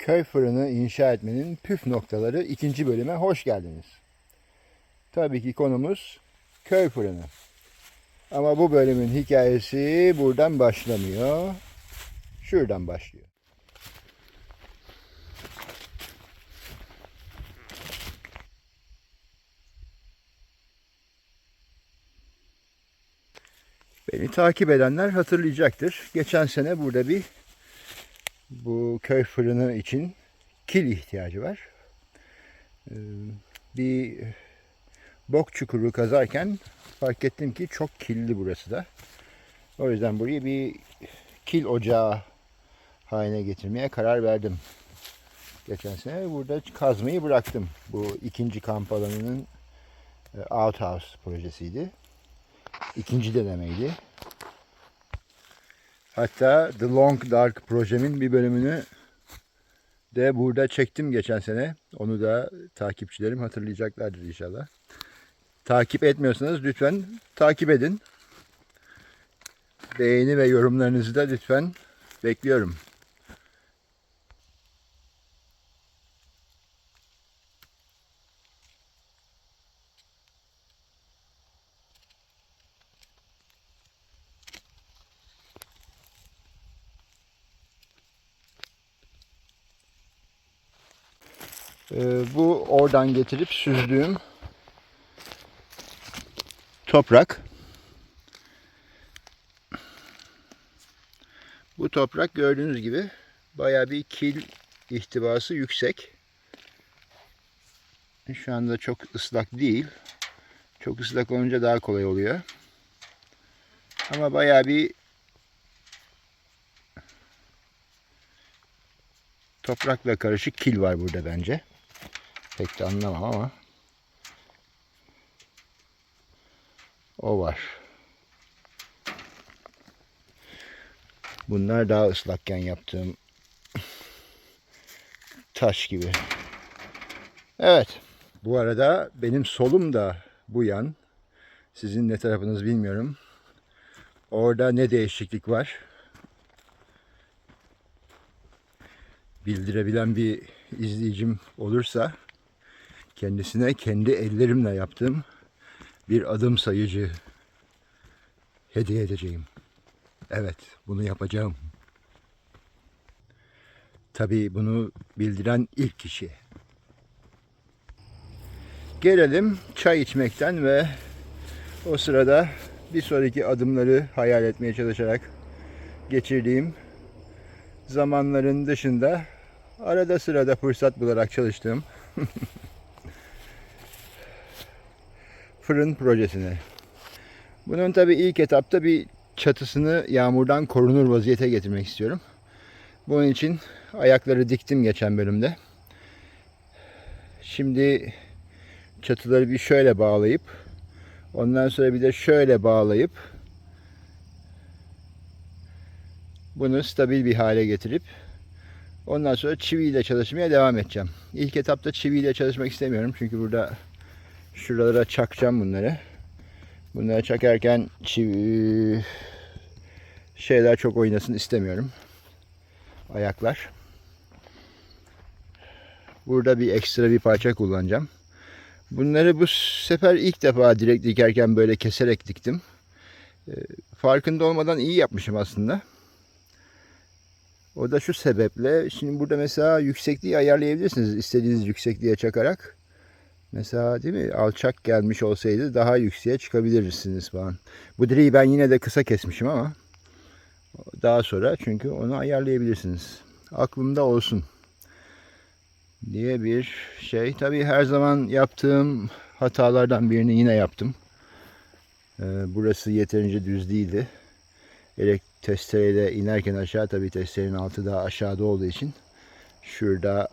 köy fırını inşa etmenin püf noktaları ikinci bölüme hoş geldiniz. Tabii ki konumuz köy fırını. Ama bu bölümün hikayesi buradan başlamıyor. Şuradan başlıyor. Beni takip edenler hatırlayacaktır. Geçen sene burada bir bu köy fırını için kil ihtiyacı var. Ee, Bir bok çukuru kazarken fark ettim ki çok killi burası da. O yüzden burayı bir kil ocağı haline getirmeye karar verdim. Geçen sene burada kazmayı bıraktım. Bu ikinci kamp alanının e, outhouse projesiydi. İkinci denemeydi. Hatta The Long Dark projemin bir bölümünü de burada çektim geçen sene. Onu da takipçilerim hatırlayacaklardır inşallah. Takip etmiyorsanız lütfen takip edin. Beğeni ve yorumlarınızı da lütfen bekliyorum. Ee, bu oradan getirip süzdüğüm toprak. Bu toprak gördüğünüz gibi bayağı bir kil ihtibası yüksek. Şu anda çok ıslak değil. Çok ıslak olunca daha kolay oluyor. Ama bayağı bir toprakla karışık kil var burada bence. Pek de anlamam ama o var. Bunlar daha ıslakken yaptığım taş gibi. Evet. Bu arada benim solum da bu yan. Sizin ne tarafınız bilmiyorum. Orada ne değişiklik var? Bildirebilen bir izleyicim olursa kendisine kendi ellerimle yaptığım bir adım sayıcı hediye edeceğim. Evet, bunu yapacağım. Tabii bunu bildiren ilk kişi. Gelelim çay içmekten ve o sırada bir sonraki adımları hayal etmeye çalışarak geçirdiğim zamanların dışında arada sırada fırsat bularak çalıştığım fırın projesine. Bunun tabii ilk etapta bir çatısını yağmurdan korunur vaziyete getirmek istiyorum. Bunun için ayakları diktim geçen bölümde. Şimdi çatıları bir şöyle bağlayıp ondan sonra bir de şöyle bağlayıp bunu stabil bir hale getirip ondan sonra çiviyle çalışmaya devam edeceğim. İlk etapta çiviyle çalışmak istemiyorum çünkü burada şuralara çakacağım bunları. Bunları çakarken çivi şeyler çok oynasın istemiyorum. Ayaklar. Burada bir ekstra bir parça kullanacağım. Bunları bu sefer ilk defa direkt dikerken böyle keserek diktim. Ee, Farkında olmadan iyi yapmışım aslında. O da şu sebeple şimdi burada mesela yüksekliği ayarlayabilirsiniz istediğiniz yüksekliğe çakarak. Mesela değil mi alçak gelmiş olsaydı daha yükseğe çıkabilirsiniz falan. Bu direği ben yine de kısa kesmişim ama daha sonra çünkü onu ayarlayabilirsiniz. Aklımda olsun diye bir şey. Tabii her zaman yaptığım hatalardan birini yine yaptım. Ee, burası yeterince düz değildi. Elek testereyle inerken aşağı tabii testerenin altı daha aşağıda olduğu için şurada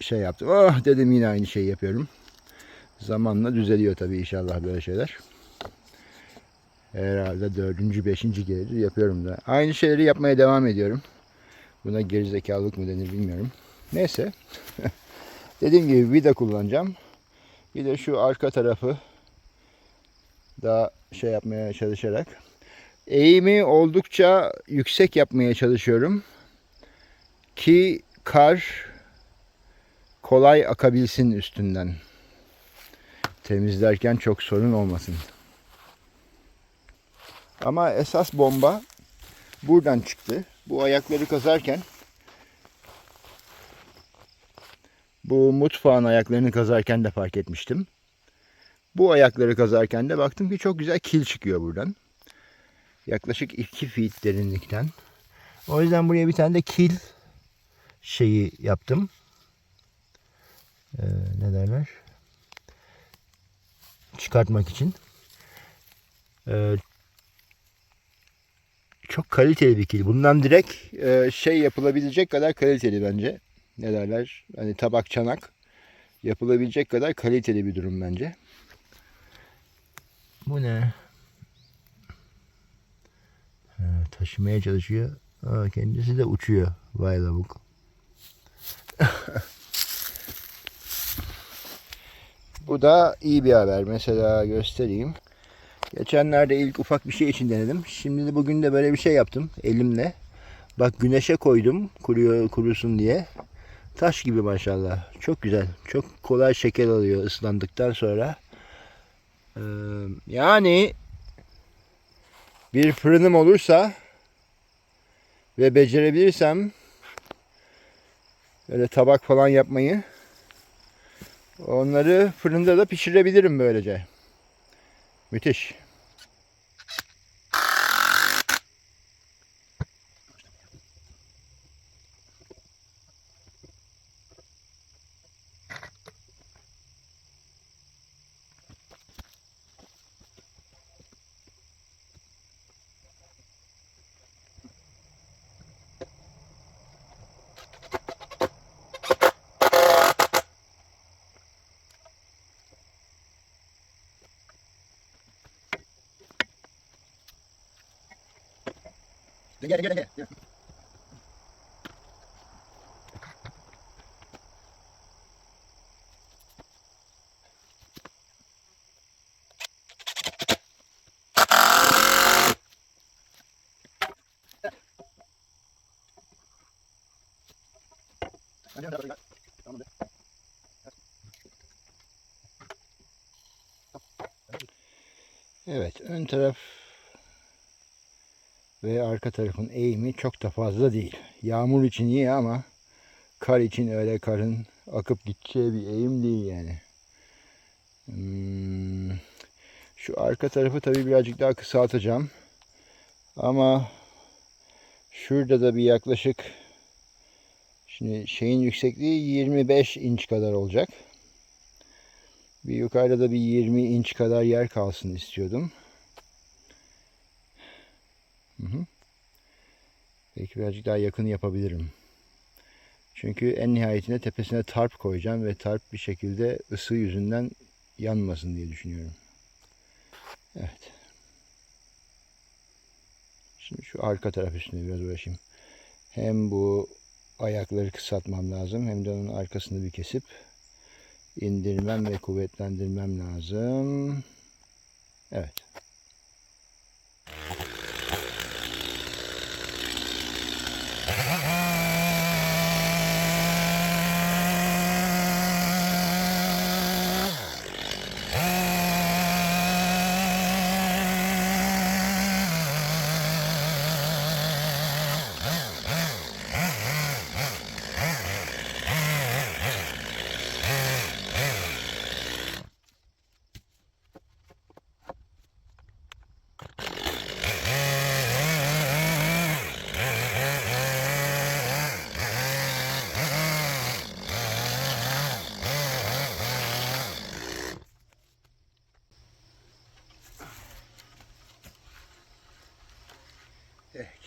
şey yaptım. Ah dedim yine aynı şeyi yapıyorum. Zamanla düzeliyor tabii inşallah böyle şeyler. Herhalde dördüncü, beşinci keredir yapıyorum da. Aynı şeyleri yapmaya devam ediyorum. Buna gerizekalılık mı denir bilmiyorum. Neyse. Dediğim gibi vida kullanacağım. Bir de şu arka tarafı daha şey yapmaya çalışarak. Eğimi oldukça yüksek yapmaya çalışıyorum. Ki kar kolay akabilsin üstünden. Temizlerken çok sorun olmasın. Ama esas bomba buradan çıktı. Bu ayakları kazarken bu mutfağın ayaklarını kazarken de fark etmiştim. Bu ayakları kazarken de baktım ki çok güzel kil çıkıyor buradan. Yaklaşık 2 feet derinlikten. O yüzden buraya bir tane de kil şeyi yaptım. Ee, ne derler? Çıkartmak için. Ee, çok kaliteli bir kil. Bundan direkt e, şey yapılabilecek kadar kaliteli bence. Ne derler? Hani tabak çanak yapılabilecek kadar kaliteli bir durum bence. Bu ne? Ha, taşımaya çalışıyor. Aa, kendisi de uçuyor. Vay lavuk. Bu da iyi bir haber. Mesela göstereyim. Geçenlerde ilk ufak bir şey için denedim. Şimdi de bugün de böyle bir şey yaptım elimle. Bak güneşe koydum kuruyor kurusun diye. Taş gibi maşallah. Çok güzel. Çok kolay şeker alıyor ıslandıktan sonra. Ee, yani bir fırınım olursa ve becerebilirsem böyle tabak falan yapmayı onları fırında da pişirebilirim böylece. Müthiş. Gel gel gel. gel. Evet, ön taraf ve arka tarafın eğimi çok da fazla değil. Yağmur için iyi ama kar için öyle karın akıp gideceği bir eğim değil yani. Hmm, Şu arka tarafı tabii birazcık daha kısaltacağım. Ama şurada da bir yaklaşık şimdi şeyin yüksekliği 25 inç kadar olacak. Bir yukarıda da bir 20 inç kadar yer kalsın istiyordum. Hı hı. Belki birazcık daha yakın yapabilirim. Çünkü en nihayetinde tepesine tarp koyacağım ve tarp bir şekilde ısı yüzünden yanmasın diye düşünüyorum. Evet. Şimdi şu arka taraf üstüne biraz uğraşayım. Hem bu ayakları kısaltmam lazım hem de onun arkasını bir kesip indirmem ve kuvvetlendirmem lazım. Evet.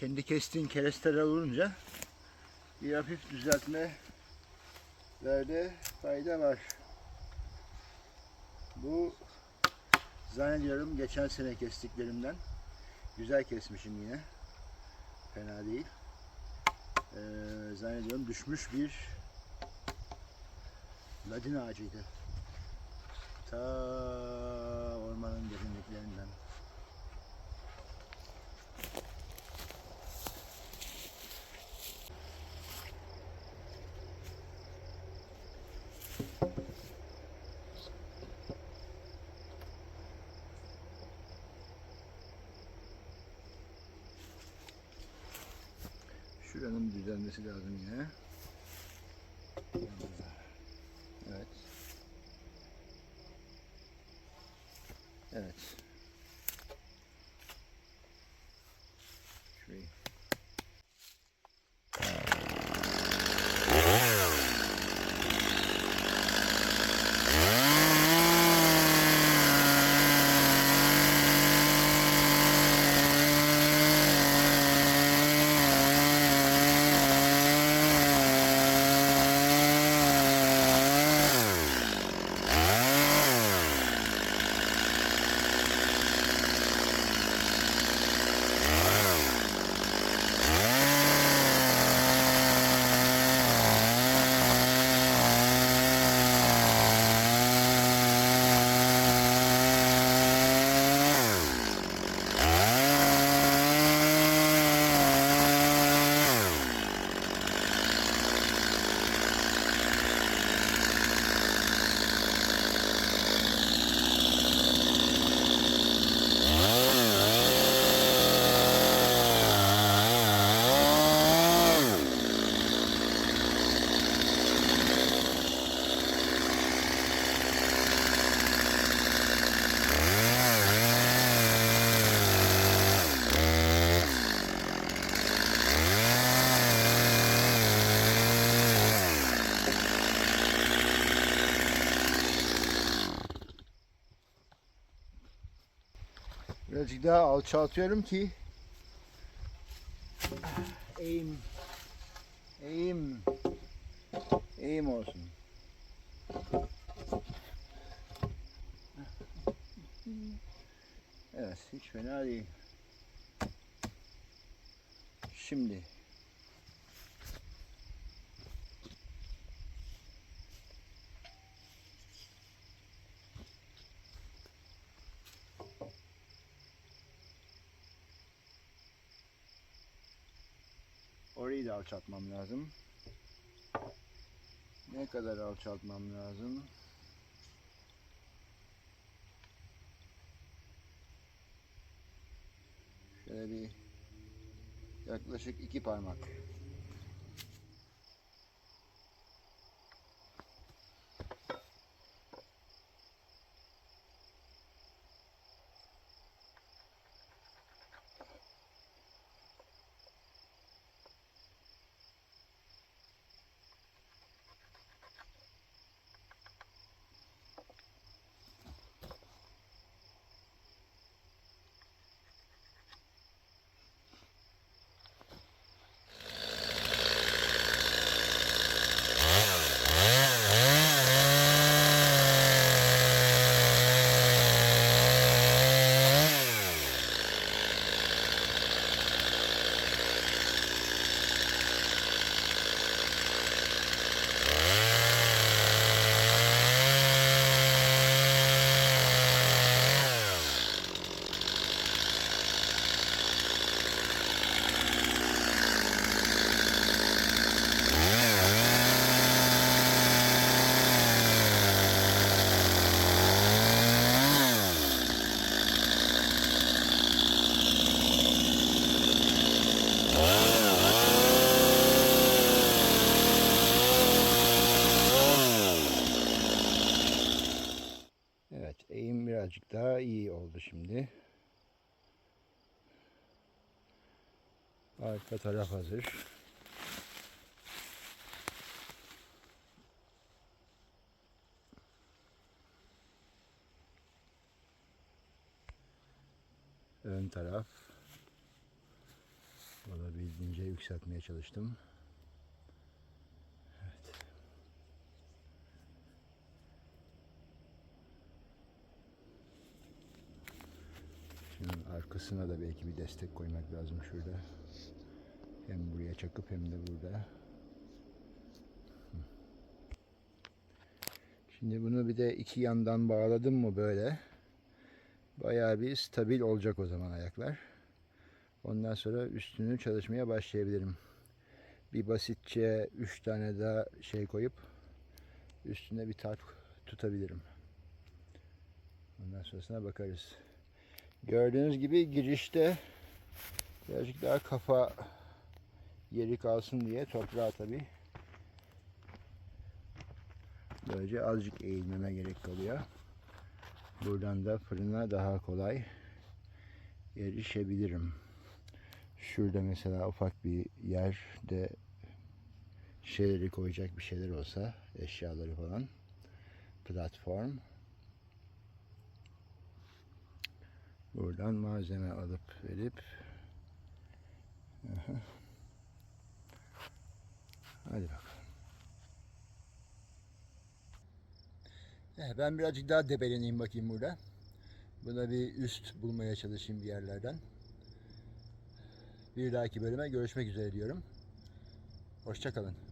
Kendi kestiğin keresteler olunca bir hafif düzeltmelerde fayda var. Bu zannediyorum geçen sene kestiklerimden. Güzel kesmişim yine. Fena değil. Ee, zannediyorum düşmüş bir ladin ağacıydı. Ta ormanın derinliklerinden. Şuranın düzenmesi lazım yine. Evet. Evet. Şurayı. Birazcık daha alçaltıyorum ki eğim eğim eğim olsun. Evet hiç fena değil. Şimdi orayı da alçaltmam lazım. Ne kadar alçaltmam lazım? Şöyle bir yaklaşık iki parmak. Evet, eğim birazcık daha iyi oldu şimdi. Arka taraf hazır. Ön taraf. Olabildiğince yükseltmeye çalıştım. Evet. Şunun arkasına da belki bir destek koymak lazım şurada. Hem buraya çakıp hem de burada. Şimdi bunu bir de iki yandan bağladım mı böyle. Bayağı bir stabil olacak o zaman ayaklar. Ondan sonra üstünü çalışmaya başlayabilirim. Bir basitçe üç tane daha şey koyup üstüne bir tarp tutabilirim. Ondan sonrasına bakarız. Gördüğünüz gibi girişte birazcık daha kafa yeri kalsın diye toprağa tabi böylece azıcık eğilmeme gerek kalıyor. Buradan da fırına daha kolay erişebilirim. Şurada mesela ufak bir yerde şeyleri koyacak bir şeyler olsa eşyaları falan platform buradan malzeme alıp verip hadi bakalım. Eh, ben birazcık daha debeleneyim bakayım burada. Buna bir üst bulmaya çalışayım bir yerlerden. Bir dahaki bölüme görüşmek üzere diyorum. Hoşçakalın